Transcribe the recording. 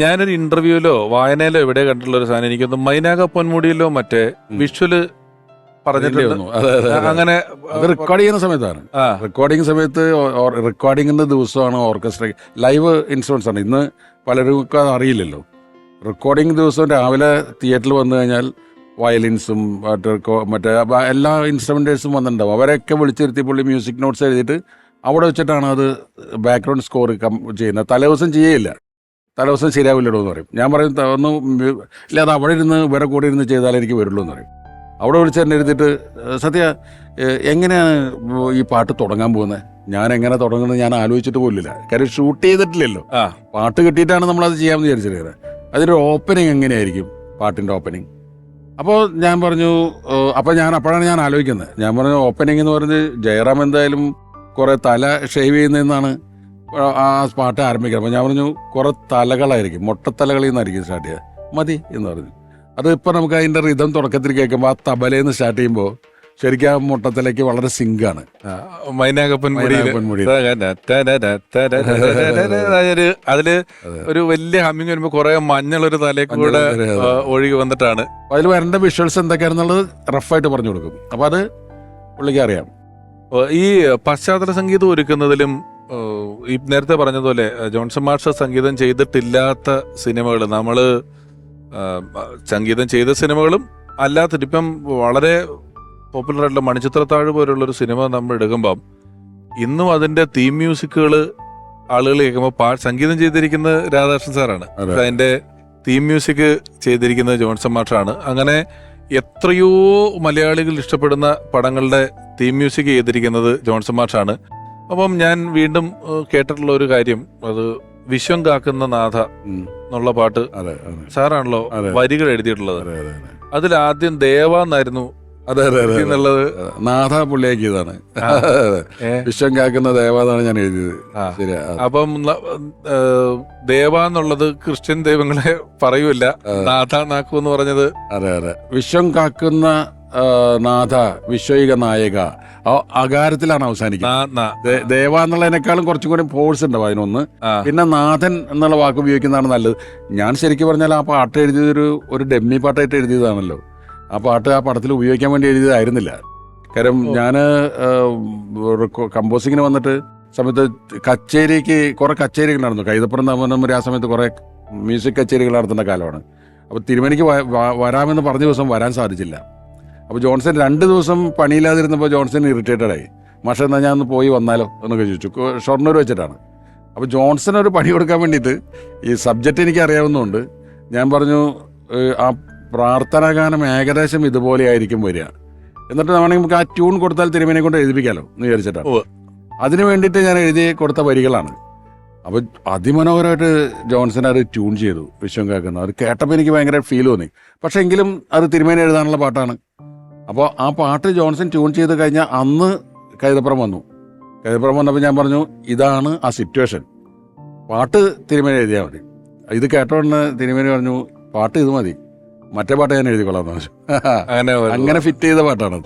ഞാനൊരു ഇന്റർവ്യൂലോ വായനയിലോ എവിടെ കണ്ടിട്ടുള്ള ഒരു സാധനം എനിക്കൊന്ന് മൈനാക പൊന്മുടിയിലോ മറ്റേ വിഷ്വൽ. അങ്ങനെ റെക്കോർഡ് ചെയ്യുന്ന സമയത്താണ്. ആ. റെക്കോർഡിംഗ് സമയത്ത് റെക്കോർഡിങ്ങിന്റെ ദിവസമാണ് ഓർക്കസ്ട്ര ലൈവ് ഇൻസ്ട്രുമെന്റ്സ് ആണ്. ഇന്ന് പലർക്കും അത് അറിയില്ലല്ലോ. റെക്കോർഡിംഗ് ദിവസം രാവിലെ തിയേറ്ററിൽ വന്നു കഴിഞ്ഞാൽ വയലിൻസും മറ്റേ മറ്റേ എല്ലാ ഇൻസ്ട്രുമെന്റേഴ്സും വന്നിട്ടുണ്ടാവും. അവരെയൊക്കെ വിളിച്ചിരുത്തി പുള്ളി മ്യൂസിക് നോട്ട്സ് എഴുതിയിട്ട് അവിടെ വെച്ചിട്ടാണ് അത് ബാക്ക്ഗ്രൗണ്ട് സ്കോർ ചെയ്യുന്നത്. തലേദിവസം ചെയ്യേയില്ല. തലേദിവസം ശരിയാവില്ലടോ എന്ന് പറയും. ഞാൻ പറയും "ത- ഒന്ന് ഇല്ല അത് അവിടെ ഇരുന്ന് വേറെ കൂടെ ഇരുന്ന് ചെയ്താലേ എനിക്ക് വരുള്ളൂ എന്ന് പറയും. അവിടെ വിളിച്ച് തന്നെ എഴുതിയിട്ട് സത്യ എങ്ങനെയാണ് ഈ പാട്ട് തുടങ്ങാൻ പോകുന്നത് ഞാൻ എങ്ങനെ തുടങ്ങുന്നത് ഞാൻ ആലോചിച്ചിട്ട് പോലില്ല. കാര്യം ഷൂട്ട് ചെയ്തിട്ടില്ലല്ലോ. ആ. പാട്ട് കിട്ടിയിട്ടാണ് നമ്മളത് ചെയ്യാമെന്ന് വിചാരിച്ചിരിക്കുന്നത് അതിന്റെ ഓപ്പനിങ് എങ്ങനെയായിരിക്കും പാട്ടിന്റെ ഓപ്പനിങ് അപ്പോൾ ഞാൻ പറഞ്ഞു അപ്പോൾ ഞാൻ അപ്പോഴാണ് ഞാൻ ആലോചിക്കുന്നത്. ഞാൻ പറഞ്ഞു ഓപ്പനിങ് എന്ന് പറഞ്ഞ് ജയറാം എന്തായാലും കുറേ തല ഷേവ് ചെയ്യുന്നതെന്നാണ് ആ പാട്ട് ആരംഭിക്കണം അപ്പോൾ ഞാൻ പറഞ്ഞു കുറേ തലകളായിരിക്കും മൊട്ടത്തലകളിൽ നിന്നായിരിക്കും സ്റ്റാർട്ട് ചെയ്യുക മതി എന്ന് പറഞ്ഞു അത് ഇപ്പം നമുക്ക് അതിന്റെ റിതം തുടക്കത്തിൽ കേൾക്കുമ്പോൾ ആ തബലയിൽ സ്റ്റാർട്ട് ചെയ്യുമ്പോൾ ശരിക്കും ആ മുട്ടത്തിലേക്ക് വളരെ സിങ്കാണ് ഒരു അതിൽ ഒരു വലിയ ഹമ്മിങ് വരുമ്പോ കുറെ മഞ്ഞളൊരു തലയിൽ കൂടെ ഒഴുകി വന്നിട്ടാണ് അതിൽ വരേണ്ട വിഷ്വൽസ് എന്തൊക്കെയാണെന്നുള്ളത് റഫായിട്ട് പറഞ്ഞു കൊടുക്കും അപ്പൊ അത് പുള്ളിക്ക് അറിയാം ഈ പശ്ചാത്തല സംഗീതം ഒരുക്കുന്നതിലും ഈ നേരത്തെ പറഞ്ഞതുപോലെ ജോൺസൺ മാഷ സംഗീതം ചെയ്തിട്ടില്ലാത്ത സിനിമകൾ നമ്മൾ സംഗീതം ചെയ്ത സിനിമകളും അല്ലാത്ത ഇപ്പം വളരെ പോപ്പുലർ ആയിട്ടുള്ള മണിച്ചിത്രത്താഴ് പോലുള്ള ഒരു സിനിമ നമ്മൾ എടുക്കുമ്പം ഇന്നും അതിന്റെ തീം മ്യൂസിക്കുകൾ ആളുകൾ കേൾക്കുമ്പോൾ പാ സംഗീതം ചെയ്തിരിക്കുന്ന രാധാകൃഷ്ണൻ സാറാണ്. അതിന്റെ അതിന്റെ തീം മ്യൂസിക് ചെയ്തിരിക്കുന്നത് ജോൺസൺ മാഷാണ്. അങ്ങനെ എത്രയോ മലയാളികൾ ഇഷ്ടപ്പെടുന്ന പടങ്ങളുടെ തീം മ്യൂസിക് ചെയ്തിരിക്കുന്നത് ജോൺസൺ മാഷാണ്. അപ്പം ഞാൻ വീണ്ടും കേട്ടിട്ടുള്ള ഒരു കാര്യം. അത് വിശ്വം കാക്കുന്ന നാഥ എന്നുള്ള പാട്ട് സാറാണല്ലോ വരികൾ എഴുതിയിട്ടുള്ളത്. അതെ അതെ അതെ. അതിൽ ആദ്യം ദേവ എന്നായിരുന്നു അതെ അതെ അതെ എന്നുള്ളത്. നാഥ പുള്ളിയാക്കിയതാണ്. വിശ്വം കാക്കുന്ന ദേവാന്നാണ് ഞാൻ എഴുതിയത്. അപ്പം ദേവ എന്നുള്ളത് ക്രിസ്ത്യൻ ദൈവങ്ങളെ പറയൂല. നാഥ നാക്കു എന്ന് പറഞ്ഞത്. അതെ അതെ. വിശ്വം കാക്കുന്ന നാഥ വിശ്വയിക നായക. ആ അകാരത്തിലാണ് അവസാനിക്കുന്നത്. ദേവ എന്നുള്ളതിനേക്കാളും കുറച്ചും കൂടി ഫോഴ്സ് ഉണ്ടാവും അതിനൊന്ന്. പിന്നെ നാഥൻ എന്നുള്ള വാക്ക് ഉപയോഗിക്കുന്നതാണ് നല്ലത്. ഞാൻ ശരിക്കും പറഞ്ഞാൽ ആ പാട്ട് എഴുതിയതൊരു ഒരു ഡെമ്മി പാട്ടായിട്ട് എഴുതിയതാണല്ലോ. ആ പാട്ട് ആ പടത്തിൽ ഉപയോഗിക്കാൻ വേണ്ടി എഴുതിയതായിരുന്നില്ല. കാര്യം ഞാൻ കമ്പോസിങ്ങിന് വന്നിട്ട് സമയത്ത് കച്ചേരിക്ക് കുറെ കച്ചേരികൾ നടന്നു. കൈതപ്പുറം തമ്മിൽ ആ സമയത്ത് കുറെ മ്യൂസിക് കച്ചേരികൾ നടത്തുന്ന കാലമാണ്. അപ്പോൾ തിരുമേനിക്ക് വരാമെന്ന് പറഞ്ഞ ദിവസം വരാൻ സാധിച്ചില്ല. അപ്പോൾ ജോൺസൺ രണ്ട് ദിവസം പണിയില്ലാതിരുന്നപ്പോൾ ജോൺസൺ ഇറിറ്റേറ്റഡ് ആയി. മാഷ എന്നാൽ ഞാൻ ഒന്ന് പോയി വന്നാലോ? എന്നൊക്കെ ചോദിച്ചു. ഷൊർണൂർ വെച്ചിട്ടാണ്. അപ്പോൾ ജോൺസൺ ഒരു പണി കൊടുക്കാൻ വേണ്ടിയിട്ട് ഈ സബ്ജക്റ്റ് എനിക്ക് അറിയാവുന്നതുകൊണ്ട് ഞാൻ പറഞ്ഞു ആ പ്രാർത്ഥനാ ഗാനം ഏകദേശം ഇതുപോലെ ആയിരിക്കും വരിക. എന്നിട്ട് വേണമെങ്കിൽ നമുക്ക് ആ ട്യൂൺ കൊടുത്താൽ തിരുമേനെ കൊണ്ട് എഴുതിപ്പിക്കാലോ എന്ന് വിചാരിച്ചിട്ടാണ്. അതിനു വേണ്ടിയിട്ട് ഞാൻ എഴുതി കൊടുത്ത വരികളാണ്. അപ്പോൾ അതിമനോഹരമായിട്ട് ജോൺസൺ അത് ട്യൂൺ ചെയ്തു വിശ്വം കേൾക്കുന്നത് അത് കേട്ടപ്പോൾ എനിക്ക് ഭയങ്കര ഫീൽ തോന്നി. പക്ഷേ എങ്കിലും അത് തിരുമേനി എഴുതാനുള്ള പാട്ടാണ്. അപ്പോൾ ആ പാട്ട് ജോൺസൺ ട്യൂൺ ചെയ്ത് കഴിഞ്ഞാൽ അന്ന് കൈതപ്പുറം വന്നു. കൈതപ്പുറം വന്നപ്പോൾ ഞാൻ പറഞ്ഞു ഇതാണ് ആ സിറ്റുവേഷൻ. പാട്ട് തിരുമേനി എഴുതിയാൽ മതി. ഇത് കേട്ടോണ്ട് തിരുമേനി പറഞ്ഞു പാട്ട് ഇത് മതി. മറ്റേ പാട്ട് ഞാൻ എഴുതിക്കൊള്ളാം. എന്ന് പറഞ്ഞു അങ്ങനെ അങ്ങനെ ഫിറ്റ് ചെയ്ത പാട്ടാണ്